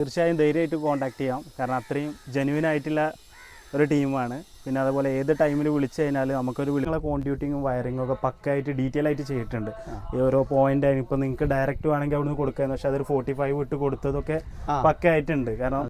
തീർച്ചയായും ധൈര്യമായിട്ട് കോൺടാക്ട് ചെയ്യാം. കാരണം അത്രയും ജെന്യൂൻ ആയിട്ടുള്ള ഒരു ടീമാണ് പിന്നെ അതുപോലെ ഏത് ടൈമിൽ വിളിച്ചു കഴിഞ്ഞാൽ നമുക്കൊരു വിളികളെ കോൺട്യൂട്ടിങ്ങും വയറിങ്ങും ഒക്കെ പക്കായിട്ട് ഡീറ്റെയിൽ ആയിട്ട് ചെയ്തിട്ടുണ്ട്. ഈ ഓരോ പോയിന്റ് ഇപ്പോൾ നിങ്ങൾക്ക് ഡയറക്റ്റ് വേണമെങ്കിൽ അവിടുന്ന് കൊടുക്കാന്ന് പക്ഷെ അതൊരു ഫോർട്ടി ഫൈവ് ഇട്ട് കൊടുത്തതൊക്കെ. പക്കായിട്ടുണ്ട്. കാരണം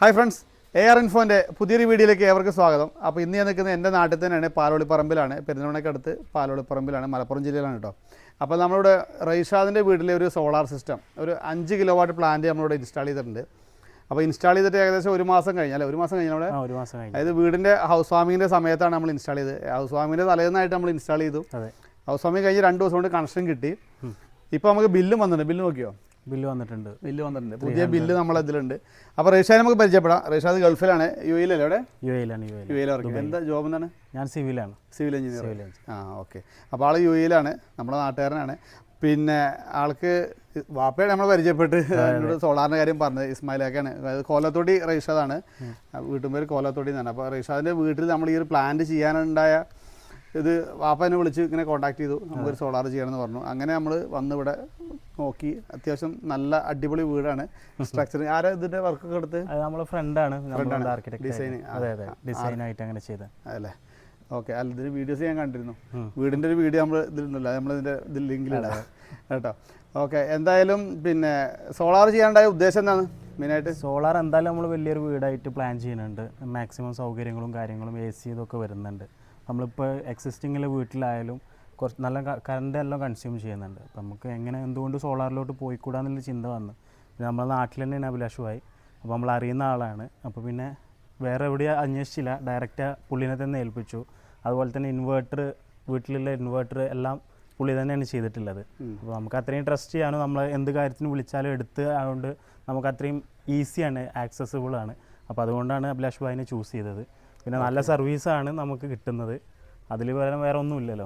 ഹായ് ഫ്രണ്ട്സ് എ ആർ ഇൻഫോന്റെ പുതിയൊരു വീഡിയോയിലേക്ക് ഏവർക്ക് സ്വാഗതം. അപ്പോൾ ഇന്ന് ഞാൻ നിൽക്കുന്നത് എന്റെ നാട്ടിൽ തന്നെയാണ് പാലോളിപ്പറമ്പിലാണ്. പെരുന്നോണക്കടുത്ത് പാലോളിപ്പറമ്പിലാണ് മലപ്പുറം ജില്ലയിലാണ് കേട്ടോ. അപ്പോൾ നമ്മളിവിടെ റൈഷാദിന്റെ വീട്ടിലെ ഒരു സോളാർ സിസ്റ്റം ഒരു അഞ്ച് കിലോ വാട്ട് പ്ലാന്റ് നമ്മളിവിടെ ഇൻസ്റ്റാൾ ചെയ്തിട്ടുണ്ട്. അപ്പോൾ ഇൻസ്റ്റാൾ ചെയ്തിട്ട് ഏകദേശം ഒരു മാസം കഴിഞ്ഞാൽ ഒരു മാസം കഴിഞ്ഞാൽ ആ ഒരു മാസം കഴിഞ്ഞു. അതായത് വീടിന്റെ ഹൗസ് വാമിങ്ങിന്റെ സമയത്താണ് നമ്മൾ ഇൻസ്റ്റാൾ ചെയ്തത്. ഹൗസ് വാമിങ്ങിന്റെ തലേന്നായിട്ട് നമ്മൾ ഇൻസ്റ്റാൾ ചെയ്തു. അതെ. ഹൗസ് വാമിങ് കഴിഞ്ഞ് രണ്ട് ദിവസം കൊണ്ട് കണക്ഷൻ കിട്ടി. ഇപ്പോൾ നമുക്ക് ബില്ലും വന്നിട്ടുണ്ട്. ബില്ല് നോക്കിയോ? ബില്ല് വന്നിട്ടുണ്ട്. ബില്ല് വന്നിട്ടുണ്ട്. പുതിയ ബില്ല് നമ്മളെ ഇതിലുണ്ട് അപ്പോൾ റേഷാദ് നമുക്ക് പരിചയപ്പെടാം. റേഷാദ് ഗൾഫിലാണ്. യു എയിലല്ലേ അവിടെ? യു എയിലാണ് യു യു എയിൽ വർക്ക് എന്താ ജോബ് എന്താണ്? ഞാൻ സിവിലാണ്. സിവിൽ എഞ്ചിനീയർ സിവിൽ എഞ്ചിനീയർ ആ ഓക്കെ അപ്പോൾ ആൾ യു എയിലാണ് നമ്മുടെ നാട്ടുകാരനാണ്. പിന്നെ ആൾക്ക് വാപ്പയാണ് നമ്മൾ പരിചയപ്പെട്ട്. എന്നോട് സോളാറിന്റെ കാര്യം പറഞ്ഞത്. ഇസ്മായിലേക്കാണ്. അതായത് കോലത്തോടി റേഷാദാണ്. വീട്ടുമ്പോൾ കോലത്തോടി എന്നാണ്. അപ്പോൾ റേഷാദിന്റെ വീട്ടിൽ നമ്മൾ ഈ ഒരു പ്ലാന്റ് ചെയ്യാനുണ്ടായ ഇത് വാപ്പനെ വിളിച്ച് ഇങ്ങനെ കോൺടാക്ട് ചെയ്തു. നമുക്കൊരു സോളാർ ചെയ്യണമെന്ന് പറഞ്ഞു. അങ്ങനെ നമ്മൾ വന്ന് ഇവിടെ നോക്കി. അത്യാവശ്യം നല്ല അടിപൊളി വീടാണ്. സ്ട്രക്ചർ ആരാ ഇതിന്റെ വർക്ക് എടുത്ത്? നമ്മുടെ നമ്മളെ ഫ്രണ്ടാണ് Design, അതെ അതെ. ഡിസൈൻ ആയിട്ട് അങ്ങനെ ചെയ്ത. അല്ലേ? ഓക്കെ അല്ല ഇതിന് വീഡിയോസ് ഞാൻ കണ്ടിരുന്നു. വീടിന്റെ ഒരു വീഡിയോ നമ്മൾ ഇതിലുണ്ടല്ലോ. നമ്മളിതിന്റെ ഇതിൽ ലിങ്കിലിടാം കേട്ടോ? ഓക്കെ എന്തായാലും പിന്നെ സോളാർ ചെയ്യാണ്ടായ ഉദ്ദേശം എന്താണ്? മെയിനായിട്ട് സോളാർ എന്തായാലും നമ്മൾ വലിയൊരു വീടായിട്ട് പ്ലാൻ ചെയ്യുന്നുണ്ട്. മാക്സിമം സൗകര്യങ്ങളും കാര്യങ്ങളും എ സി ഇതൊക്കെ വരുന്നുണ്ട്. നമ്മളിപ്പോൾ എക്സിസ്റ്റിങ്ങിൽ വീട്ടിലായാലും കുറച്ച് നല്ല കറണ്ട് എല്ലാം കൺസ്യൂം ചെയ്യുന്നുണ്ട്. അപ്പം നമുക്ക് എങ്ങനെ എന്തുകൊണ്ട് സോളാറിലോട്ട് പോയിക്കൂടാന്നുള്ള ചിന്ത വന്നു. പിന്നെ നമ്മളെ നാട്ടിൽ തന്നെയാണ് അഭിലാഷുമായി അപ്പോൾ നമ്മൾ അറിയുന്ന ആളാണ്. അപ്പോൾ പിന്നെ വേറെ എവിടെയും അന്വേഷിച്ചില്ല. ഡയറക്റ്റ് പുള്ളിനെ തന്നെ ഏൽപ്പിച്ചു. അതുപോലെ തന്നെ ഇൻവേർട്ടർ വീട്ടിലുള്ള ഇൻവേർട്ടർ എല്ലാം പുള്ളി തന്നെയാണ് ചെയ്തിട്ടുള്ളത്. അപ്പോൾ നമുക്ക് അത്രയും ട്രസ്റ്റ് ചെയ്യാനോ നമ്മൾ എന്ത് കാര്യത്തിന് വിളിച്ചാലും എടുത്ത് അതുകൊണ്ട് നമുക്ക് അത്രയും ഈസിയാണ് ആക്സസിബിൾ ആണ്. അപ്പോൾ അതുകൊണ്ടാണ് അഭിലാഷ് ഭായിനെ ചൂസ് ചെയ്തത്. പിന്നെ നല്ല സർവീസാണ് നമുക്ക് കിട്ടുന്നത്. അതിൽ വേറെ ഒന്നും ഇല്ലല്ലോ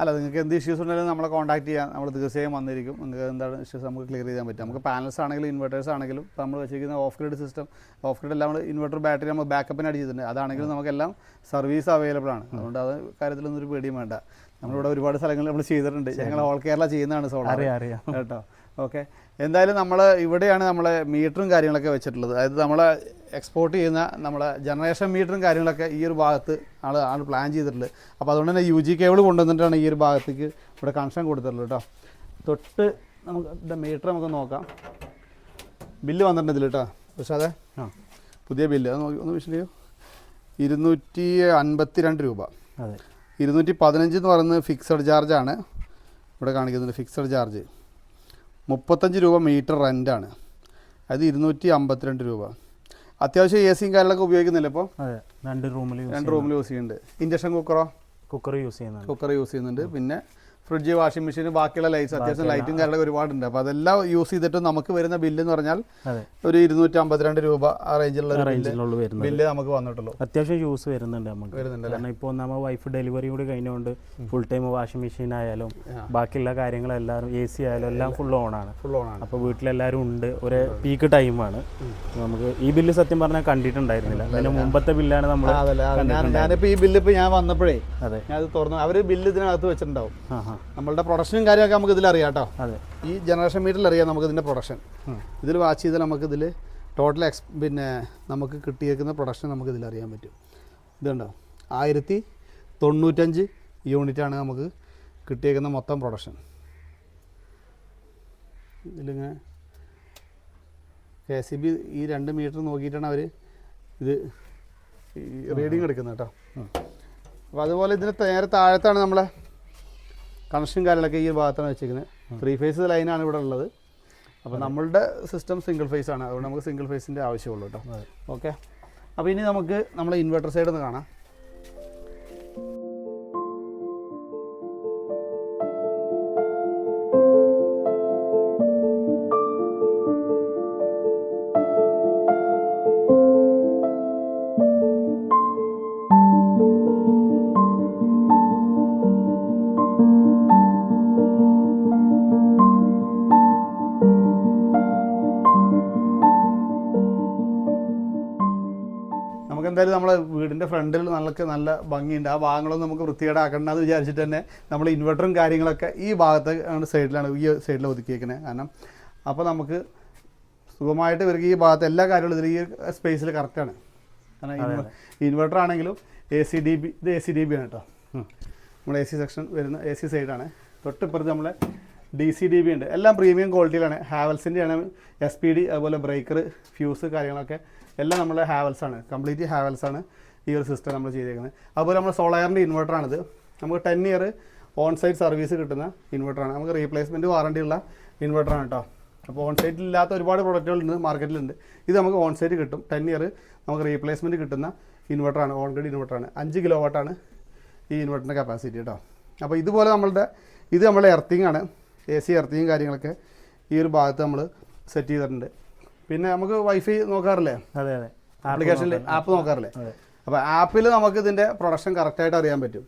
അല്ല നിങ്ങൾക്ക് എന്ത് ഇഷ്യൂസ് ഉണ്ടെങ്കിലും നമ്മളെ കോൺടാക്ട് ചെയ്യാം. നമ്മൾ തീർച്ചയായും വന്നിരിക്കും. നിങ്ങൾക്ക് എന്താണ് ഇഷ്യൂസ് നമുക്ക് ക്ലിയർ ചെയ്യാൻ പറ്റും. നമുക്ക് പാനൽസ് ആണെങ്കിലും ഇൻവെർട്ടേഴ്സ് ആണെങ്കിലും ഇപ്പോൾ നമ്മൾ വെച്ചിരിക്കുന്ന off grid system off grid എല്ലാം നമ്മൾ ഇൻവെർട്ടർ ബാറ്ററി നമ്മൾ ബാക്കപ്പിന് അടിച്ചിട്ടുണ്ട്. അതാണെങ്കിലും നമുക്കെല്ലാം സർവീസ് അവൈലബിൾ ആണ്. അതുകൊണ്ട് അത് കാര്യത്തിലൊന്നും ഒരു പേടിയും വേണ്ട. നമ്മളിവിടെ ഒരുപാട് സ്ഥലങ്ങളിൽ നമ്മൾ ചെയ്തിട്ടുണ്ട്. ഞങ്ങൾ ഓൾ കേരള ചെയ്യുന്നതാണ് സോളാർ അറിയാം അറിയാം. കേട്ടോ. ഓക്കെ എന്തായാലും നമ്മൾ ഇവിടെയാണ് നമ്മളെ മീറ്ററും കാര്യങ്ങളൊക്കെ വെച്ചിട്ടുള്ളത്. അതായത് നമ്മൾ എക്സ്പോർട്ട് ചെയ്യുന്ന നമ്മളെ ജനറേഷൻ മീറ്ററും കാര്യങ്ങളൊക്കെ ഈ ഒരു ഭാഗത്ത് ആൾ ആൾ പ്ലാൻ ചെയ്തിട്ടുള്ളത് അപ്പോൾ അതുകൊണ്ട് തന്നെ യു ജി കേബിൾ കൊണ്ടുവന്നിട്ടാണ് ഈ ഒരു ഭാഗത്തേക്ക് ഇവിടെ കണക്ഷൻ കൊടുത്തിട്ടുള്ളത് കേട്ടോ തൊട്ട് നമുക്ക് മീറ്റർ നമുക്ക് നോക്കാം. ബില്ല് വന്നിട്ടുണ്ട് ഇതിൽ കേട്ടോ പക്ഷേ അതെ ആ പുതിയ ബില്ല് അത് നോക്കി ഒന്ന് വിഷയം ഇരുന്നൂറ്റി അൻപത്തി രണ്ട് രൂപ. അതെ. ഇരുന്നൂറ്റി പതിനഞ്ച് എന്ന് പറയുന്നത് ഫിക്സഡ് ചാർജാണ് ഇവിടെ കാണിക്കുന്നുണ്ട് ഫിക്സഡ് ചാർജ് മുപ്പത്തഞ്ച് രൂപ മീറ്റർ റെന്റാണ്. അത് ഇരുന്നൂറ്റി അമ്പത്തിരണ്ട് രൂപ. അത്യാവശ്യം എ സിയും കാര്യങ്ങളൊക്കെ ഉപയോഗിക്കുന്നില്ല ഇപ്പോൾ അതെ രണ്ട് റൂമിൽ രണ്ട് റൂമിൽ യൂസ് ചെയ്യുന്നുണ്ട്. ഇൻഡക്ഷൻ കുക്കറോ കുക്കർ യൂസ് ചെയ്യുന്നുണ്ട്. കുക്കർ യൂസ് ചെയ്യുന്നുണ്ട്. പിന്നെ ഫ്രിഡ്ജ് വാഷിംഗ് മെഷീൻ ബാക്കിയുള്ള ലൈറ്റ്സ് അത്യാവശ്യം ലൈറ്റും കാര്യങ്ങളൊക്കെ ഒരുപാടുണ്ട്. അപ്പോൾ അതെല്ലാം യൂസ് ചെയ്തിട്ട് നമുക്ക് വരുന്ന ബില്ല് എന്ന് പറഞ്ഞാൽ ഒരു ഇരുന്നൂറ്റി അമ്പത്തിരണ്ട് രൂപ ആ റേഞ്ചിലുള്ള ബില്ല് നമുക്ക് വന്നിട്ടുള്ളൂ. അത്യാവശ്യം യൂസ് വരുന്നുണ്ട് നമുക്ക്. കാരണം ഇപ്പോൾ നമ്മൾ വൈഫ് ഡെലിവറി കൂടി കഴിഞ്ഞുകൊണ്ട് ഫുൾ ടൈം വാഷിംഗ് മെഷീൻ ആയാലും ബാക്കിയുള്ള കാര്യങ്ങളെല്ലാവരും എ സി ആയാലും എല്ലാം ഫുൾ ഓൺ ആണ്. ഫുൾ ഓൺ ആണ്. അപ്പോൾ വീട്ടിലെല്ലാവരും ഉണ്ട്. ഒരു പീക്ക് ടൈമാണ് നമുക്ക് ഈ ബില്ല് സത്യം പറഞ്ഞാൽ കണ്ടിട്ടുണ്ടായിരുന്നില്ല. അതിന് മുമ്പത്തെ ബില്ലാണ് നമ്മൾ ഞാനിപ്പോ ഞാനിപ്പോൾ ഈ ബില്ല് ഇപ്പോൾ ഞാൻ വന്നപ്പോഴേ അതെ. ഞാൻ അത് തുറന്നു. അവർ ബില്ല് ഇതിനകത്ത് വെച്ചിട്ടുണ്ടാവും. നമ്മളുടെ പ്രൊഡക്ഷനും കാര്യമൊക്കെ നമുക്ക് ഇതിൽ അറിയാം കേട്ടോ. അതെ. ഈ ജനറേഷൻ മീറ്ററിൽ അറിയാം നമുക്ക് ഇതിന്റെ പ്രൊഡക്ഷൻ ഇതിൽ വാച്ച് ചെയ്താൽ നമുക്ക് ഇതിൽ ടോട്ടൽ എക്സ് പിന്നെ നമുക്ക് കിട്ടിയേക്കുന്ന പ്രൊഡക്ഷൻ നമുക്ക് ഇതിൽ അറിയാൻ പറ്റും. ഇതുണ്ടോ ആയിരത്തി തൊണ്ണൂറ്റഞ്ച് യൂണിറ്റാണ് നമുക്ക് കിട്ടിയേക്കുന്ന മൊത്തം പ്രൊഡക്ഷൻ ഇതിലിങ്ങനെ കെ സി ബി ഈ രണ്ട് മീറ്റർ നോക്കിയിട്ടാണ് അവർ ഇത് റീഡിങ് എടുക്കുന്നത് കേട്ടോ. അപ്പോൾ അതുപോലെ ഇതിന് നേരെ താഴത്താണ് നമ്മളെ കണക്ഷൻ കാര്യങ്ങളൊക്കെ ഈ ഭാഗത്താണ് വെച്ചിരിക്കുന്നത് ത്രീ ഫേസ് ലൈനാണ് ഇവിടെ ഉള്ളത്. അപ്പോൾ നമ്മളുടെ സിസ്റ്റം സിംഗിൾ ഫേസ് ആണ്. അതുകൊണ്ട് നമുക്ക് സിംഗിൾ ഫേസിന്റെ ആവശ്യമുള്ളൂ കേട്ടോ. ഓക്കെ അപ്പോൾ ഇനി നമുക്ക് നമ്മളെ ഇൻവെർട്ടർ സൈഡ് ഒന്ന് കാണാം. എന്തായാലും നമ്മളെ വീടിന്റെ ഫ്രണ്ടിൽ നല്ല നല്ല ഭംഗിയുണ്ട്. ആ ഭാഗങ്ങളൊന്നും നമുക്ക് വൃത്തികേടാക്കണ്ട എന്ന് വിചാരിച്ചിട്ട് തന്നെ നമ്മൾ ഇൻവെർട്ടറും കാര്യങ്ങളൊക്കെ ഈ ഭാഗത്ത് സൈഡിലാണ് ഈ സൈഡിൽ ഒതുക്കിയേക്കുന്നത് കാരണം അപ്പോൾ നമുക്ക് സുഖമായിട്ട് ഇവർക്ക് ഈ ഭാഗത്ത് എല്ലാ കാര്യങ്ങളും ഇതിൽ ഈ സ്പേസിൽ കറക്റ്റാണ് കാരണം ഇൻവെർട്ടർ ആണെങ്കിലും എ സി ഡി ബി ഇത് എ സി ഡി ബി ആണ് കേട്ടോ നമ്മുടെ എ സി സെക്ഷൻ വരുന്ന എ സി സൈഡാണ് തൊട്ടിപ്പുറത്ത് നമ്മളെ ഡി സി ഡി ബി ഉണ്ട്. എല്ലാം പ്രീമിയം ക്വാളിറ്റിയിലാണ് ഹാവൽസിന്റെ ആണ് എസ് പി ഡി അതുപോലെ ബ്രേക്കർ ഫ്യൂസ് കാര്യങ്ങളൊക്കെ എല്ലാം നമ്മൾ ഹാവൽസ് ആണ്. കംപ്ലീറ്റ് ഹാവൽസ് ആണ് ഈ ഒരു സിസ്റ്റം നമ്മൾ ചെയ്തേക്കുന്നത് അതുപോലെ നമ്മൾ സോളയറിന്റെ ഇൻവെർട്ടറാണിത് നമുക്ക് ten year on site service കിട്ടുന്ന ഇൻവെർട്ടറാണ് നമുക്ക് റീപ്ലേസ്മെന്റ് വാറണ്ടി ഉള്ള ഇൻവെർട്ടറാണ് കേട്ടോ അപ്പോൾ ഓൺ സൈറ്റിൽ ഇല്ലാത്ത ഒരുപാട് പ്രൊഡക്റ്റുകളുണ്ട് മാർക്കറ്റിലുണ്ട് ഇത് നമുക്ക് ഓൺ സൈറ്റ് കിട്ടും. ടെൻ ഇയർ നമുക്ക് റീപ്ലേസ്മെന്റ് കിട്ടുന്ന ഇൻവെർട്ടറാണ് ഓൺ ഇൻവെർട്ടറാണ് അഞ്ച് കിലോ വാട്ടാണ് ഈ ഇൻവെർട്ടറിന്റെ കപ്പാസിറ്റി കേട്ടോ അപ്പോൾ ഇതുപോലെ നമ്മളുടെ ഇത് നമ്മളെ എർത്തിങ് ആണ്. എ സി എർത്തിങ്ങും കാര്യങ്ങളൊക്കെ ഈ ഒരു ഭാഗത്ത് നമ്മൾ സെറ്റ് ചെയ്തിട്ടുണ്ട്. പിന്നെ നമുക്ക് വൈഫൈ നോക്കാറില്ലേ? അതെ അതെ. ആപ്ലിക്കേഷനിൽ ആപ്പ് നോക്കാറില്ലേ? അപ്പൊ അപ്പോൾ ആപ്പിൽ നമുക്ക് ഇതിന്റെ പ്രൊഡക്ഷൻ കറക്റ്റായിട്ട് അറിയാൻ പറ്റും.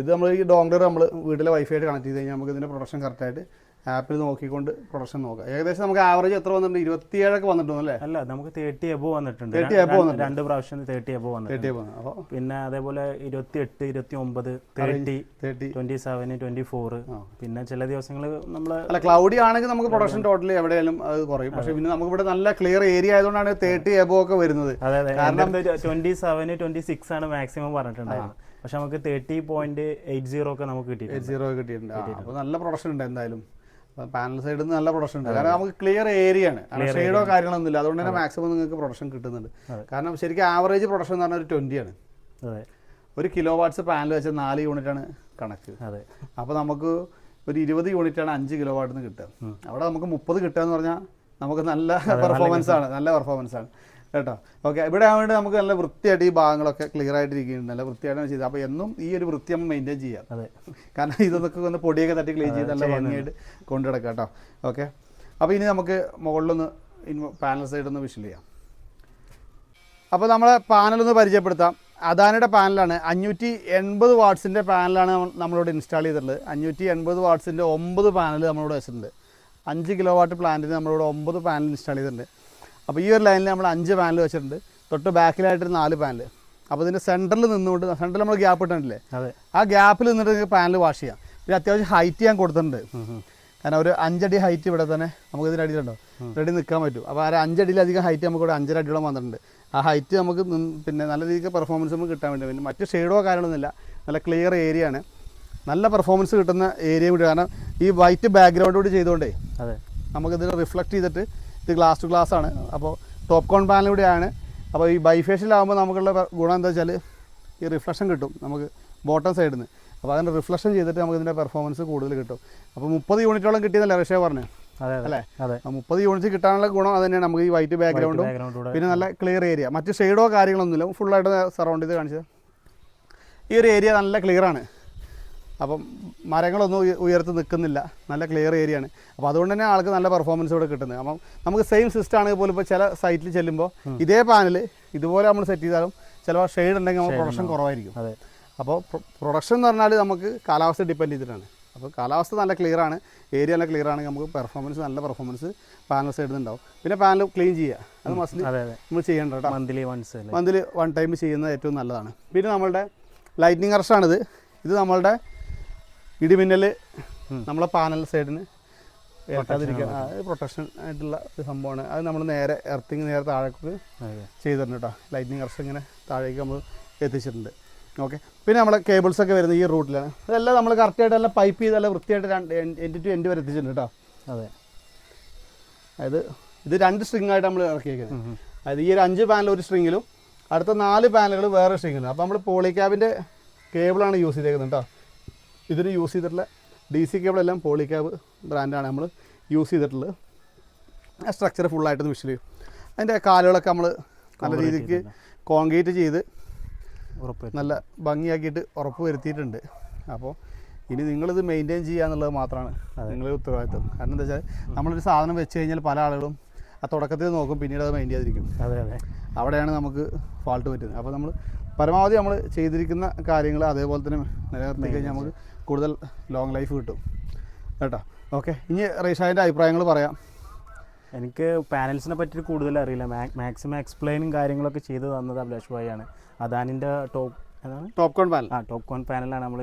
ഇത് നമ്മൾ ഈ ഡോങ്ലർ നമ്മൾ വീട്ടിലെ വൈഫൈ ആയിട്ട് കണക്ട് ചെയ്ത് കഴിഞ്ഞാൽ നമുക്ക് ഇതിന്റെ പ്രൊഡക്ഷൻ കറക്റ്റായിട്ട് ആപ്പിൽ നോക്കിക്കൊണ്ട് പ്രൊഡക്ഷൻ നോക്കുക ഏകദേശം നമുക്ക് ആവറേജ് എത്ര വന്നിട്ടുണ്ട്? ഇരുപത്തിയേഴൊക്കെ വന്നിട്ടുണ്ട് അല്ലേ? അല്ല നമുക്ക് തേർട്ടി എബോ വന്നിട്ടുണ്ട്. 30 ര- രണ്ട് വന്നിട്ടുണ്ട്. രണ്ട് പ്രാവശ്യം തേർട്ടി എബോ വന്നിട്ടുണ്ട്. പിന്നെ അതേപോലെ ഇരുപത്തി എട്ട് ഇരുപത്തി ഒമ്പത് thirty thirty twenty seven twenty four പിന്നെ ചില ദിവസങ്ങൾ നമ്മൾ അല്ല ക്ലൗഡി ആണെങ്കിൽ നമുക്ക് പ്രൊഡക്ഷൻ ടോട്ടലി എവിടെയാലും അത് കുറയും. പക്ഷെ പിന്നെ നമുക്ക് ഇവിടെ നല്ല ക്ലിയർ ഏരിയ ആയതുകൊണ്ടാണ് തേർട്ടി എബോ ഒക്കെ വരുന്നത്. കാരണം ട്വന്റി സെവൻ ട്വന്റി സിക്സ് ആണ് മാക്സിമം പറഞ്ഞിട്ടുണ്ടായിരുന്നത്. പക്ഷെ നമുക്ക് തേർട്ടി പോയിന്റ് എയ്റ്റ് സീറോ ഒക്കെ നമുക്ക് കിട്ടിയിട്ടുണ്ട്. എയ്റ്റ് സീറോ കിട്ടിയിട്ടുണ്ട്. അപ്പോൾ നല്ല പ്രൊഡക്ഷൻ ഉണ്ട് എന്തായാലും. പാനൽ സൈഡിൽ നിന്ന് നല്ല പ്രൊഡക്ഷൻ ഉണ്ട്. കാരണം നമുക്ക് ക്ലിയർ ഏരിയ ആണ്. ഷെയ്ഡോ കാര്യങ്ങളൊന്നും ഇല്ല അതുകൊണ്ട് തന്നെ മാക്സിമം നിങ്ങൾക്ക് പ്രൊഡക്ഷൻ കിട്ടുന്നുണ്ട്. കാരണം ശരിക്കും ആവറേജ് പ്രൊഡക്ഷൻ എന്ന് പറഞ്ഞാൽ ഒരു ട്വന്റി ആണ്. ഒരു കിലോ വാട്ട്സ് പാനൽ വെച്ചാൽ നാല് യൂണിറ്റ് ആണ് കണക്ക്. അപ്പോൾ നമുക്ക് ഒരു ഇരുപത് യൂണിറ്റ് ആണ് അഞ്ച് കിലോ വാട്ടിന് കിട്ടുക. അവിടെ നമുക്ക് മുപ്പത് കിട്ടുക എന്ന് പറഞ്ഞാൽ നമുക്ക് നല്ല പെർഫോമൻസ് ആണ്. നല്ല പെർഫോമൻസ് ആണ്. കേട്ടോ? ഓക്കെ ഇവിടെ ആവേണ്ടി നമുക്ക് നല്ല വൃത്തിയായിട്ട് ഈ ഭാഗങ്ങളൊക്കെ ക്ലിയർ ആയിട്ട് ഇരിക്കുന്നുണ്ട് നല്ല വൃത്തിയായിട്ടാണ് ചെയ്തത്. അപ്പോൾ എന്നും ഈ ഒരു വൃത്തി നമ്മൾ മെയിന്റെയിൻ ചെയ്യാം. അതെ. കാരണം ഇതൊക്കെ ഒന്ന് പൊടിയൊക്കെ തട്ടി ക്ലീൻ ചെയ്ത് നല്ല ഭംഗിയായിട്ട് കൊണ്ടു കിടക്കാം കേട്ടോ. ഓക്കെ അപ്പോൾ ഇനി നമുക്ക് മുകളിലൊന്ന് പാനൽ സൈഡ് ഒന്ന് വിഷൽ ചെയ്യാം. അപ്പോൾ നമ്മളെ പാനലൊന്ന് പരിചയപ്പെടുത്താം. അദാനിയുടെ പാനലാണ് അഞ്ഞൂറ്റി എൺപത് വാട്ട്സിന്റെ പാനലാണ് നമ്മളോട് നമ്മളിവിടെ ഇൻസ്റ്റാൾ ചെയ്തിട്ടുള്ളത്. അഞ്ഞൂറ്റി എൺപത് വാട്ട്സിന്റെ ഒമ്പത് പാനൽ നമ്മളിവിടെ വെച്ചിട്ടുണ്ട്. അഞ്ച് കിലോ വാട്ട് പ്ലാന്റിന് നമ്മളിവിടെ ഒമ്പത് പാനൽ ഇൻസ്റ്റാൾ ചെയ്തിട്ടുണ്ട്. അപ്പോൾ ഈ ഒരു ലൈനിൽ നമ്മൾ അഞ്ച് പാനൽ വെച്ചിട്ടുണ്ട്. തൊട്ട് ബാക്കിലായിട്ട് നാല് പാനൽ അപ്പോൾ ഇതിന്റെ സെന്ററിൽ നിന്നുകൊണ്ട് സെന്ററിൽ നമ്മൾ ഗ്യാപ്പ് ഇട്ടിട്ടില്ലേ? അതെ. ആ ഗ്യാപ്പിൽ നിന്നിട്ട് പാനൽ വാഷ് ചെയ്യാം. പിന്നെ അത്യാവശ്യം ഹൈറ്റ് ഞാൻ കൊടുത്തിട്ടുണ്ട്. കാരണം ഒരു അഞ്ചടി ഹൈറ്റ് ഇവിടെ തന്നെ നമുക്ക് ഇതിന്റെ അടിയിലുണ്ടോ? റെഡി നിൽക്കാൻ പറ്റും. അപ്പോൾ ആ ഒരു അഞ്ചടിയിലധികം ഹൈറ്റ് നമുക്ക് ഇവിടെ അഞ്ചര അടിയോളം വന്നിട്ടുണ്ട്. ആ ഹൈറ്റ് നമുക്ക് പിന്നെ നല്ല രീതിക്ക് പെർഫോമൻസ് നമുക്ക് കിട്ടാൻ വേണ്ടി. പിന്നെ മറ്റ് ഷെയ്ഡോ കാര്യങ്ങളൊന്നുമില്ല നല്ല ക്ലിയർ ഏരിയ ആണ്. നല്ല പെർഫോമൻസ് കിട്ടുന്ന ഏരിയ കൂടി കാരണം ഈ വൈറ്റ് ബാക്ക്ഗ്രൗണ്ട് കൂടി ചെയ്തുകൊണ്ടേ അതെ. നമുക്കിതിൽ റിഫ്ലക്റ്റ് ചെയ്തിട്ട് ഇത് ഗ്ലാസ് ടു ഗ്ലാസ് ആണ്. അപ്പോൾ ടോപ്പ് കോൺ പാനലിലൂടെയാണ് അപ്പോൾ ഈ ബൈഫേഷ്യലാകുമ്പോൾ നമുക്കുള്ള ഗുണം എന്താ വെച്ചാൽ ഈ റിഫ്ലക്ഷൻ കിട്ടും നമുക്ക് ബോട്ടം സൈഡിൽ നിന്ന് അപ്പോൾ അതിന്റെ റിഫ്ലക്ഷൻ ചെയ്തിട്ട് നമുക്ക് ഇതിന്റെ പെർഫോമൻസ് കൂടുതൽ കിട്ടും. അപ്പോൾ മുപ്പത് യൂണിറ്റോളം കിട്ടിയെന്നല്ലേ റഷ്യ പറഞ്ഞു? അല്ലേ? മുപ്പത് യൂണിറ്റ് കിട്ടാനുള്ള ഗുണം അത് തന്നെയാണ് നമുക്ക് ഈ വൈറ്റ് ബാക്ക്ഗ്രൗണ്ടും ബാക്ക്ഗ്രൗണ്ട് പിന്നെ നല്ല ക്ലിയർ ഏരിയ മറ്റ് ഷെയ്ഡോ കാര്യങ്ങളൊന്നുമില്ല. ഫുള്ളായിട്ട് സറൗണ്ട് ചെയ്ത് കാണിച്ചത്. ഈ ഒരു ഏരിയ നല്ല ക്ലിയർ ആണ്. അപ്പം മരങ്ങളൊന്നും ഉയ- ഉയർത്ത് നിൽക്കുന്നില്ല. നല്ല ക്ലിയർ ഏരിയ ആണ്. അപ്പോൾ അതുകൊണ്ട് തന്നെ ആൾക്ക് നല്ല പെർഫോമൻസ് ഇവിടെ കിട്ടുന്നത്. അപ്പം നമുക്ക് സെയിം സിസ്റ്റം ആണെങ്കിൽ പോലും ഇപ്പോൾ ചില സൈറ്റിൽ ചെല്ലുമ്പോൾ ഇതേ പാനൽ ഇതുപോലെ നമ്മൾ സെറ്റ് ചെയ്താലും ചിലപ്പോൾ ഷെയ്ഡ് ഉണ്ടെങ്കിൽ നമുക്ക് പ്രൊഡക്ഷൻ കുറവായിരിക്കും. അതെ. അപ്പോൾ പ്രൊഡക്ഷൻ എന്ന് പറഞ്ഞാൽ നമുക്ക് കാലാവസ്ഥ ഡിപ്പെൻഡ് ചെയ്തിട്ടാണ്. അപ്പോൾ കാലാവസ്ഥ നല്ല ക്ലിയർ ആണ്. ഏരിയ നല്ല ക്ലിയർ ആണെങ്കിൽ നമുക്ക് പെർഫോമൻസ് നല്ല പെർഫോമൻസ് പാനൽ സൈഡിൽ നിന്നുണ്ടാവും പിന്നെ പാനൽ ക്ലീൻ ചെയ്യുക. അത് മസ്റ്റ് നമ്മൾ ചെയ്യേണ്ട കേട്ടോ. Monthly once monthly one time ചെയ്യുന്നത് ഏറ്റവും നല്ലതാണ്. പിന്നെ നമ്മളുടെ ലൈറ്റിനിങ് അറസ്റ്റാണിത് ഇത് നമ്മളുടെ ഇടിമിന്നൽ നമ്മളെ പാനൽ സൈഡിന് ഏൽക്കാതിരിക്കാൻ. പ്രൊട്ടക്ഷൻ ആയിട്ടുള്ള ഒരു സംഭവമാണ്. അത് നമ്മൾ നേരെ എർത്തിങ് നേരെ താഴേക്ക് ചെയ്തിട്ടുണ്ട് കേട്ടോ. ലൈറ്റിനിങ് അറസ്റ്റ് ഇങ്ങനെ താഴേക്ക് നമ്മൾ എത്തിച്ചിട്ടുണ്ട്. ഓക്കെ പിന്നെ നമ്മളെ കേബിൾസ് ഒക്കെ വരുന്നത് ഈ റൂട്ടിലാണ് അതെല്ലാം നമ്മൾ കറക്റ്റായിട്ട് എല്ലാം പൈപ്പ് ചെയ്ത് നല്ല വൃത്തിയായിട്ട് രണ്ട് എൻഡ് ടു എൻഡ് വരെ എത്തിച്ചിട്ടുണ്ട് കേട്ടോ. അതെ. അതായത് ഇത് രണ്ട് സ്ട്രിങ് ആയിട്ട് നമ്മൾ ഇറക്കിയേക്കുന്നത്. അതായത് ഈ ഒരു അഞ്ച് പാനൽ ഒരു സ്ട്രിങ്ങിലും അടുത്ത നാല് പാനലുകൾ വേറെ സ്ട്രിങ്ങിലും അപ്പോൾ നമ്മൾ പോളിക്യാബിന്റെ കേബിളാണ് യൂസ് ചെയ്തേക്കുന്നത് കേട്ടോ. ഇതിന് യൂസ് ചെയ്തിട്ടുള്ള ഡി സി കേബിൾ എല്ലാം പോളിക്യാബ് ബ്രാൻഡാണ് നമ്മൾ യൂസ് ചെയ്തിട്ടുള്ളത്. ആ സ്ട്രക്ചർ ഫുള്ളായിട്ട് വിഷ്വൽ ചെയ്യും. അതിന്റെ കാലുകളൊക്കെ നമ്മൾ നല്ല രീതിക്ക്. കോൺക്രീറ്റ് ചെയ്ത് ഉറപ്പ് നല്ല ഭംഗിയാക്കിയിട്ട് ഉറപ്പ് വരുത്തിയിട്ടുണ്ട്. അപ്പോൾ ഇനി നിങ്ങളിത് മെയിന്റെയിൻ ചെയ്യുക എന്നുള്ളത് മാത്രമാണ് നിങ്ങളുടെ ഉത്തരവാദിത്വം. കാരണം എന്താ വെച്ചാൽ നമ്മളൊരു സാധനം വെച്ച് കഴിഞ്ഞാൽ പല ആളുകളും ആ തുടക്കത്തിൽ നോക്കും പിന്നീട് അത് മെയിൻ ചെയ്യാതിരിക്കും. അതെ അതെ. അവിടെയാണ് നമുക്ക് ഫാൾട്ട് പറ്റുന്നത് അപ്പോൾ നമ്മൾ പരമാവധി നമ്മൾ ചെയ്തിരിക്കുന്ന കാര്യങ്ങൾ അതേപോലെ തന്നെ നിലനിർത്തി കഴിഞ്ഞാൽ നമുക്ക് കൂടുതൽ ലോങ് ലൈഫ് കിട്ടും. കേട്ടോ? ഓക്കെ ഇനി റീഷാന്റെ അഭിപ്രായങ്ങൾ പറയാം. എനിക്ക് പാനൽസിനെ പറ്റി കൂടുതൽ അറിയില്ല. മാക്സിമം എക്സ്പ്ലെയിനും കാര്യങ്ങളൊക്കെ ചെയ്തു തന്നത് അഭിലാഷ് ഭായിയാണ് അദാനിന്റെ ടോപ്പ് ടോപ്പ് കോൺ പാനൽ ആ ടോപ്പ് കോൺ പാനലാണ് നമ്മൾ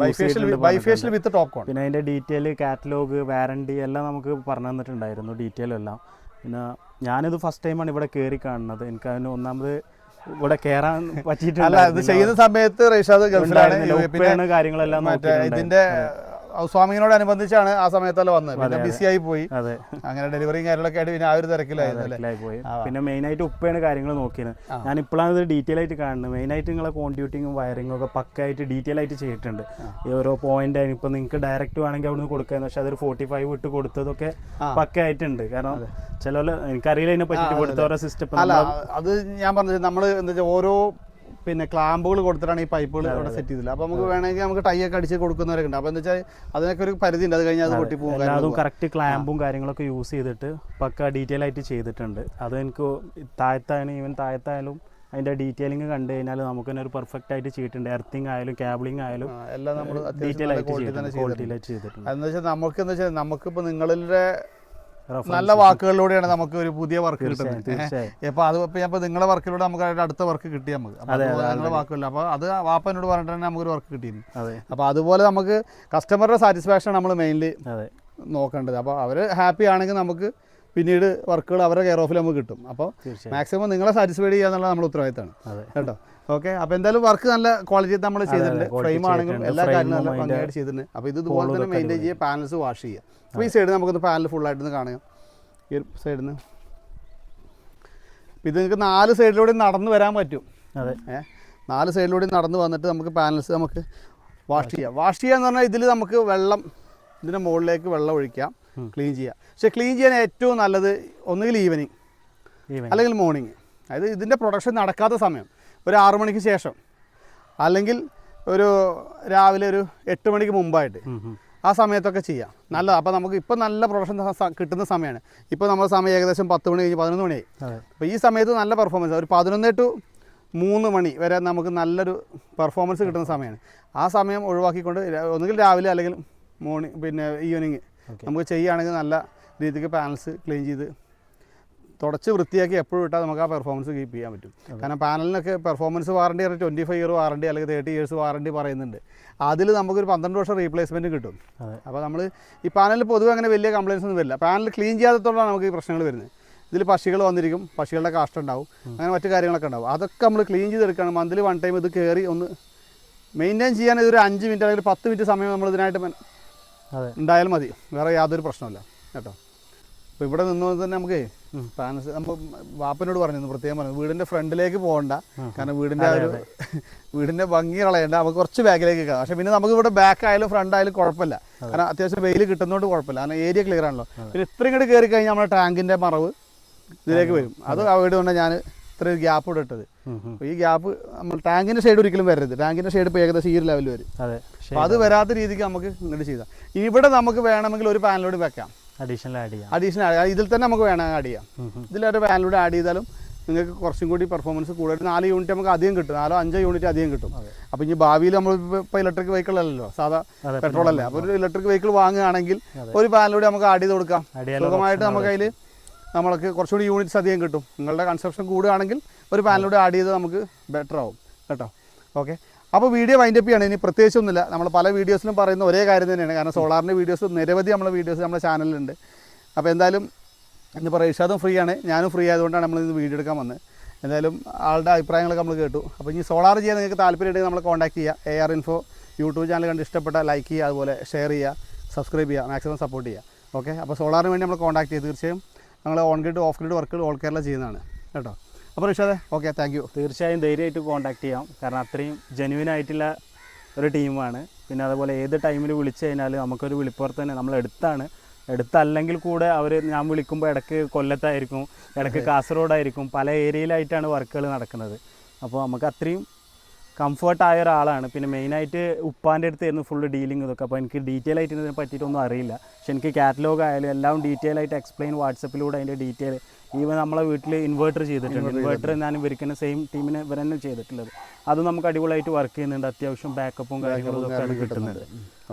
ബൈഫേഷ്യൽ വിത്ത് ടോപ്പ് കോൺ പിന്നെ അതിന്റെ ഡീറ്റെയിൽ കാറ്റലോഗ് വാറണ്ടി എല്ലാം നമുക്ക് പറഞ്ഞു തന്നിട്ടുണ്ടായിരുന്നു ഡീറ്റെയിൽ എല്ലാം. പിന്നെ ഞാനിത് ഫസ്റ്റ് ടൈമാണ് ഇവിടെ കയറി കാണുന്നത്. എനിക്ക് അതിന് ഒന്നാമത് ഇവിടെ കയറാൻ അല്ല ഇത് ചെയ്യുന്ന സമയത്ത് റേഷാദ് ഗൾഫിലാണ് കാര്യങ്ങളെല്ലാം മറ്റേ ഇതിന്റെ സ്വാമിനോടനുബന്ധിച്ചാണ് ആ സമയത്തല്ല വന്നത്. പിന്നെ ബിസി ആയി പോയി. അതെ. അങ്ങനെ ഡെലിവറിയും കാര്യങ്ങളൊക്കെ ആയിട്ട് പിന്നെ ആ ഒരു തിരക്കിലായി പോയി. പിന്നെ മെയിൻ ആയിട്ട് ഉപ്പയാണ് കാര്യങ്ങൾ നോക്കിയത്. ഞാൻ ഇപ്പോഴാണ് ഇത് ഡീറ്റെയിൽ ആയിട്ട് കാണുന്നത്. മെയിൻ ആയിട്ട് നിങ്ങളെ കോൺട്യൂട്ടിങ്ങും വയറിങ്ങും ഒക്കെ പക്കായിട്ട് ഡീറ്റെയിൽ ആയിട്ട് ചെയ്തിട്ടുണ്ട്. ഈ ഓരോ പോയിന്റ് ആയി ഇപ്പൊ നിങ്ങൾക്ക് ഡയറക്റ്റ് വേണമെങ്കിൽ അവിടെ നിന്ന് കൊടുക്കാന്ന് പക്ഷെ അതൊരു ഫോർട്ടി ഫൈവ് ഇട്ട് കൊടുത്തതൊക്കെ പക്ക പക്കായിട്ടുണ്ട്. കാരണം ചില എനിക്കറിയില്ല അതിനെ പറ്റിയിട്ട് കൊടുത്ത ഓരോ സിസ്റ്റം അല്ല അത് ഞാൻ പറഞ്ഞത് നമ്മൾ എന്താ വെച്ചാൽ ഓരോ പിന്നെ ക്ലാമ്പുകൾ കൊടുത്തിട്ടാണ് ഈ പൈപ്പുകൾ ഇവിടെ സെറ്റ് ചെയ്തില്ല അപ്പോൾ നമുക്ക് വേണമെങ്കിൽ നമുക്ക് ടൈ ഒക്കെ അടിച്ച് കൊടുക്കുന്നവരൊക്കെ ഉണ്ട് അപ്പോൾ എന്താ വെച്ചാൽ അതിനൊക്കെ ഒരു പരിധി ഉണ്ട് അത് കഴിഞ്ഞാൽ അത് പൊട്ടിപ്പോകും അതും. കറക്റ്റ് ക്ലാമ്പും കാര്യങ്ങളൊക്കെ. യൂസ് ചെയ്തിട്ട് പക്ക ഡീറ്റെയിൽ ആയിട്ട് ചെയ്തിട്ടുണ്ട്. അത് എനിക്ക് താഴത്തായാലും ഈവൻ താഴത്തായാലും അതിന്റെ ഡീറ്റെയിലിംഗ് കണ്ടു കഴിഞ്ഞാൽ നമുക്ക് തന്നെ ഒരു പെർഫെക്റ്റ് ആയിട്ട് ചെയ്തിട്ടുണ്ട്. എർത്തിങ് ആയാലും കേബിളിംഗ് ആയാലും എല്ലാം നമ്മൾ ഡീറ്റെയിൽ ആയിട്ട് ചെയ്തിട്ടുണ്ട് ചെയ്തിട്ടുണ്ട്. ക്വാളിറ്റിയിലായിട്ട് ചെയ്തിട്ടുണ്ട്. അതെന്ന് വെച്ചാൽ നമുക്ക് എന്താ വെച്ചാൽ നമുക്കിപ്പോൾ നിങ്ങളുടെ നല്ല വാക്കുകളിലൂടെയാണ് നമുക്ക് ഒരു പുതിയ വർക്ക് കിട്ടുന്നത്. അപ്പൊ അത് ഇപ്പൊ നിങ്ങളുടെ വർക്കിലൂടെ നമുക്ക് അടുത്ത വർക്ക് കിട്ടി നമുക്ക് നിങ്ങളുടെ വാക്കുകളിൽ അപ്പൊ അത് വാപ്പനോട് പറഞ്ഞിട്ട് തന്നെ നമുക്കൊരു വർക്ക് കിട്ടിയിരുന്നു. അപ്പൊ അതുപോലെ നമുക്ക് കസ്റ്റമറുടെ സാറ്റിസ്ഫാക്ഷൻ നമ്മൾ മെയിൻലി നോക്കേണ്ടത്. അപ്പോൾ അവർ ഹാപ്പി ആണെങ്കിൽ നമുക്ക് പിന്നീട് വർക്കുകൾ അവരുടെ കെയർ ഓഫിൽ നമുക്ക് കിട്ടും. അപ്പോൾ മാക്സിമം നിങ്ങളെ സാറ്റിസ്ഫൈഡ് ചെയ്യുക എന്നുള്ളത് നമ്മുടെ ഉത്തരവാദിത്തമാണ്. കേട്ടോ? ഓക്കെ അപ്പൊ എന്തായാലും വർക്ക് നല്ല ക്വാളിറ്റി നമ്മൾ ചെയ്തിട്ടുണ്ട്. ഫ്രെയിം ആണെങ്കിലും എല്ലാ കാര്യങ്ങളും നല്ല ഭംഗിയായിട്ട് ചെയ്തിട്ടുണ്ട്. അപ്പൊ ഇത് ഇതുപോലെ തന്നെ മെയിന്റെയിൻ ചെയ്യുക പാനൽസ് വാഷ് ചെയ്യുക അപ്പോൾ ഈ സൈഡ് നമുക്കൊന്ന് പാനൽ ഫുൾ ഫുള്ളായിട്ടൊന്ന് കാണുക ഈ ഒരു സൈഡിൽ നിന്ന് ഇത് നിങ്ങൾക്ക് നാല് സൈഡിലൂടെ നടന്നു വരാൻ പറ്റും. അതെ. നാല് സൈഡിലൂടെ നടന്നു വന്നിട്ട് നമുക്ക് പാനൽസ് നമുക്ക് വാഷ് ചെയ്യാം. വാഷ് ചെയ്യാന്ന് പറഞ്ഞാൽ ഇതിൽ നമുക്ക് വെള്ളം ഇതിന്റെ മുകളിലേക്ക് വെള്ളം ഒഴിക്കാം ക്ലീൻ ചെയ്യാം. പക്ഷേ ക്ലീൻ ചെയ്യാൻ ഏറ്റവും നല്ലത് ഒന്നുകിൽ ഈവനിങ് അല്ലെങ്കിൽ മോർണിംഗ് അതായത് ഇതിന്റെ പ്രൊഡക്ഷൻ നടക്കാത്ത സമയം. ഒരു ആറു മണിക്ക് ശേഷം. അല്ലെങ്കിൽ ഒരു രാവിലെ ഒരു എട്ട് മണിക്ക് മുമ്പായിട്ട് ആ സമയത്തൊക്കെ ചെയ്യാം. നല്ല അപ്പോൾ നമുക്ക് ഇപ്പം നല്ല പ്രൊഡക്ഷൻ കിട്ടുന്ന സമയമാണ് ഇപ്പോൾ നമ്മുടെ സമയം ഏകദേശം പത്ത് മണി കഴിഞ്ഞ് പതിനൊന്ന് മണിയായി അപ്പോൾ ഈ സമയത്ത് നല്ല പെർഫോമൻസ് ഒരു പതിനൊന്ന് ടു മൂന്ന് മണി വരെ നമുക്ക് നല്ലൊരു പെർഫോമൻസ് കിട്ടുന്ന സമയമാണ് ആ സമയം ഒഴിവാക്കിക്കൊണ്ട് ഒന്നുകിൽ രാവിലെ അല്ലെങ്കിൽ മോർണിംഗ് പിന്നെ ഈവനിങ് നമുക്ക് ചെയ്യുകയാണെങ്കിൽ നല്ല രീതിക്ക് പാനൽസ് ക്ലീൻ ചെയ്ത് തുടച്ച് വൃത്തിയാക്കി എപ്പോഴും ഇട്ടാൽ നമുക്ക് ആ പെർഫോമൻസ് കീപ്പ് ചെയ്യാൻ പറ്റും. കാരണം പാനലിനൊക്കെ പെർഫോമൻസ് വാറണ്ടി പറഞ്ഞാൽ ട്വന്റി ഫൈവ് ഇയർ വാറണ്ടി അല്ലെങ്കിൽ തേർട്ടി ഇയേഴ്സ് വാറണ്ടി പറയുന്നുണ്ട്. അതിൽ നമുക്കൊരു പന്ത്രണ്ട് വർഷം റീപ്ലേസ്മെന്റ് കിട്ടും. അപ്പോൾ നമ്മൾ ഈ പാനലിൽ പൊതുവെ അങ്ങനെ വലിയ കംപ്ലയിൻസ് ഒന്നും വരില്ല. പാനൽ ക്ലീൻ ചെയ്യാത്തതുകൊണ്ടാണ് നമുക്ക് ഈ പ്രശ്നങ്ങൾ വരുന്നത്. ഇതിൽ പക്ഷികൾ വന്നിരിക്കും പക്ഷികളുടെ കാഷ്ടം ഉണ്ടാവും അങ്ങനെ മറ്റു കാര്യങ്ങളൊക്കെ ഉണ്ടാവും. അതൊക്കെ നമ്മൾ ക്ലീൻ ചെയ്തെടുക്കുകയാണ് മന്ത്ലി വൺ ടൈം ഇത് കയറി ഒന്ന് മെയിന്റെയിൻ ചെയ്യാൻ ഇതൊരു അഞ്ച് മിനിറ്റ് അല്ലെങ്കിൽ പത്ത് മിനിറ്റ് സമയം നമ്മൾ ഇതിനായിട്ട് ഉണ്ടായാലും മതി. വേറെ യാതൊരു പ്രശ്നമില്ല കേട്ടോ. അപ്പോൾ ഇവിടെ നിന്നുകൊണ്ട് തന്നെ നമുക്ക് പാനൽസ് നമ്മൾ വാപ്പനോട് പറഞ്ഞു പ്രത്യേകം പറഞ്ഞു വീടിന്റെ ഫ്രണ്ടിലേക്ക് പോകണ്ട. കാരണം വീടിന്റെ ഒരു വീടിന്റെ ഭംഗി കളയണ്ട. നമുക്ക് കുറച്ച് ബാക്കിലേക്ക് കാണാം പക്ഷേ പിന്നെ നമുക്ക് ഇവിടെ ബാക്ക് ആയാലും ഫ്രണ്ട് ആയാലും കുഴപ്പമില്ല. കാരണം അത്യാവശ്യം വെയിൽ കിട്ടുന്നതുകൊണ്ട് കുഴപ്പമില്ല. കാരണം ഏരിയ ക്ലിയർ ആണല്ലോ. പിന്നെ ഇത്രയും ഇങ്ങോട്ട് കയറി കഴിഞ്ഞാൽ നമ്മുടെ ടാങ്കിന്റെ മറവ് ഇതിലേക്ക് വരും. അത് അവിടെ കൊണ്ട് ഞാൻ ഇത്ര ഒരു ഗ്യാപ്പ് ഇവിടെ ഇട്ടത്. ഈ ഗ്യാപ്പ് നമ്മൾ ടാങ്കിന്റെ ഷെയ്ഡ് ഒരിക്കലും വരരുത്. ടാങ്കിന്റെ ഷെയ്ഡ് ഇപ്പോൾ ഏകദേശം ഈ ഒരു ലെവൽ വരും. അതെ. അപ്പോൾ അത് വരാത്ത രീതിക്ക് നമുക്ക് ഇങ്ങോട്ട് ചെയ്താൽ ഇവിടെ നമുക്ക് വേണമെങ്കിൽ ഒരു പാനലോട് വെക്കാം. അഡീഷണൽ ആഡ് ചെയ്യാം. അഡീഷണൽ ഇതിൽ തന്നെ നമുക്ക് വേണം ആഡ് ചെയ്യാം. ഇതിലൊരു വാനിലൂടെ ആഡ് ചെയ്താലും നിങ്ങൾക്ക് കുറച്ചും കൂടി പെർഫോമൻസ് കൂടുതൽ. നാല് യൂണിറ്റ് നമുക്ക് അധികം കിട്ടും. നാലോ അഞ്ചോ യൂണിറ്റ് അധികം കിട്ടും. അപ്പോൾ ഇനി ഭാവിയിൽ നമ്മൾ ഇപ്പോൾ ഇലക്ട്രിക് വെഹിക്കിൾ അല്ലല്ലോ. സാധാ പെട്രോൾ അല്ലേ? അപ്പോൾ ഒരു ഇലക്ട്രിക് വെഹിക്കിൾ വാങ്ങുകയാണെങ്കിൽ ഒരു പാനലൂടെ നമുക്ക് ആഡ് ചെയ്ത് കൊടുക്കാം. സുഖമായിട്ട് നമുക്ക് അതിൽ നമ്മൾക്ക് കുറച്ചുകൂടി യൂണിറ്റ്സ് അധികം കിട്ടും. നിങ്ങളുടെ കൺസപ്ഷൻ കൂടുകയാണെങ്കിൽ ഒരു പാനലൂടെ ആഡ് ചെയ്ത് നമുക്ക് ബെറ്റർ ആവും. കേട്ടോ? ഓക്കെ അപ്പോൾ വീഡിയോ വൈൻഡപ്പ് ചെയ്യണം. ഇനി പ്രത്യേകിച്ചൊന്നുമില്ല. നമ്മൾ പല വീഡിയോസിലും പറയുന്ന ഒരേ കാര്യം തന്നെയാണ്. കാരണം സോളാറിന്റെ വീഡിയോസ് നിരവധി നമ്മളെ വീഡിയോസ് നമ്മുടെ ചാനലിലുണ്ട് അപ്പോൾ എന്തായാലും എന്ന് പറയുക ഇഷാദും ഫ്രീ ആണ്. ഞാനും ഫ്രീ ആയതുകൊണ്ടാണ് നമ്മൾ ഇന്ന് വീഡിയോ എടുക്കാൻ വന്നത് എന്തായാലും ആളുടെ അഭിപ്രായങ്ങളൊക്കെ നമ്മൾ കേട്ടു. അപ്പോൾ ഇനി സോളാർ ചെയ്യാൻ നിങ്ങൾക്ക് താല്പര്യമുണ്ടെങ്കിൽ നമ്മൾ കോൺടാക്ട് ചെയ്യുക A R info YouTube channel കണ്ട് ഇഷ്ടപ്പെട്ട ലൈക്ക് ചെയ്യുക അതുപോലെ ഷെയർ ചെയ്യുക സബ്സ്ക്രൈബ് ചെയ്യുക മാക്സിമം സപ്പോർട്ട് ചെയ്യുക ഓക്കെ അപ്പോൾ സോളാറിന് വേണ്ടി നമ്മൾ കോൺടാക്ട് ചെയ്യുക തീർച്ചയായും ഞങ്ങൾ ഓൺ ഗ്രിഡ് ഓഫ് ഗ്രിഡ് വർക്കുകൾ ഓൾ കേരള ചെയ്യുന്നതാണ്. കേട്ടോ? അപ്പോൾ റിഷാദെ ഓക്കെ താങ്ക് യു തീർച്ചയായും ധൈര്യമായിട്ട് കോൺടാക്ട് ചെയ്യാം. കാരണം അത്രയും ജെനുവിൻ ആയിട്ടുള്ള ഒരു ടീമാണ് പിന്നെ അതുപോലെ ഏത് ടൈമിൽ വിളിച്ചു കഴിഞ്ഞാൽ നമുക്കൊരു വിളിപ്പുറത്ത് തന്നെ നമ്മൾ എടുത്താണ് എടുത്തല്ലെങ്കിൽ കൂടെ അവർ ഞാൻ വിളിക്കുമ്പോൾ ഇടയ്ക്ക് കൊല്ലത്തായിരിക്കും ഇടയ്ക്ക് കാസർഗോഡായിരിക്കും പല ഏരിയയിലായിട്ടാണ് വർക്കുകൾ നടക്കുന്നത്. അപ്പോൾ നമുക്ക് അത്രയും കംഫർട്ടായ ഒരാളാണ്. പിന്നെ മെയിനായിട്ട് ഉപ്പാന്റെ അടുത്തായിരുന്നു ഫുൾ ഡീലിംഗ് ഇതൊക്കെ. അപ്പോൾ എനിക്ക് ഡീറ്റെയിൽ ആയിട്ട് ഇതിനെ പറ്റിയിട്ടൊന്നും അറിയില്ല. പക്ഷെ എനിക്ക് കാറ്റലോഗ് ആയാലും എല്ലാം ഡീറ്റെയിൽ ആയിട്ട് എക്സ്പ്ലെയിൻ വാട്സപ്പിലൂടെ അതിന്റെ ഡീറ്റെയിൽ ഈവൻ നമ്മളെ വീട്ടിൽ ഇൻവേർട്ടർ ചെയ്തിട്ടുണ്ട്. ഇൻവേർട്ടർ ഞാൻ ഇവർക്കുന്ന സെയിം ടീമിനെ ഇവർ തന്നെ ചെയ്തിട്ടുള്ളത്. അത് നമുക്ക് അടിപൊളിയായിട്ട് വർക്ക് ചെയ്യുന്നുണ്ട്. അത്യാവശ്യം ബാക്കപ്പും കാര്യങ്ങളും ഒക്കെ കിട്ടുന്നത്.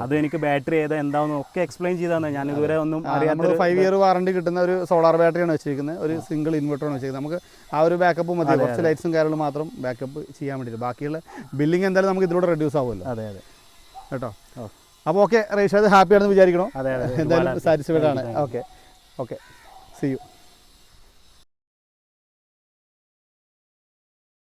അത് എനിക്ക് ബാറ്ററി ഏതാ എന്താണെന്ന് ഒക്കെ എക്സ്പ്ലെയിൻ ചെയ്താണ് ഞാൻ ഇതുവരെ ഒന്നും അറിയാത്ത ഫൈവ് ഇയർ വാറണ്ടി കിട്ടുന്ന ഒരു സോളാർ ബാറ്ററിയാണ് വെച്ചിരിക്കുന്നത്. ഒരു സിംഗിൾ ഇൻവെർട്ടറാണ് വെച്ചിരിക്കുന്നത്. നമുക്ക് ആ ഒരു ബാക്കപ്പ് മതി. കുറച്ച് ലൈറ്റ്സും കാര്യങ്ങളും മാത്രം ബാക്കപ്പ് ചെയ്യാൻ വേണ്ടിയിട്ട്. ബാക്കിയുള്ള ബില്ലിംഗ് എന്തായാലും നമുക്ക് ഇതിലൂടെ റെഡ്യൂസ് ആവുമല്ലോ. അതെ അതെ. കേട്ടോ. അപ്പോൾ ഓക്കെ റേഷാദ് ഹാപ്പി ആണെന്ന് വിചാരിക്കണോ? അതെ അതെ. എന്തായാലും സാറ്റിസ്ഫൈഡ് ആണ്. Okay okay C U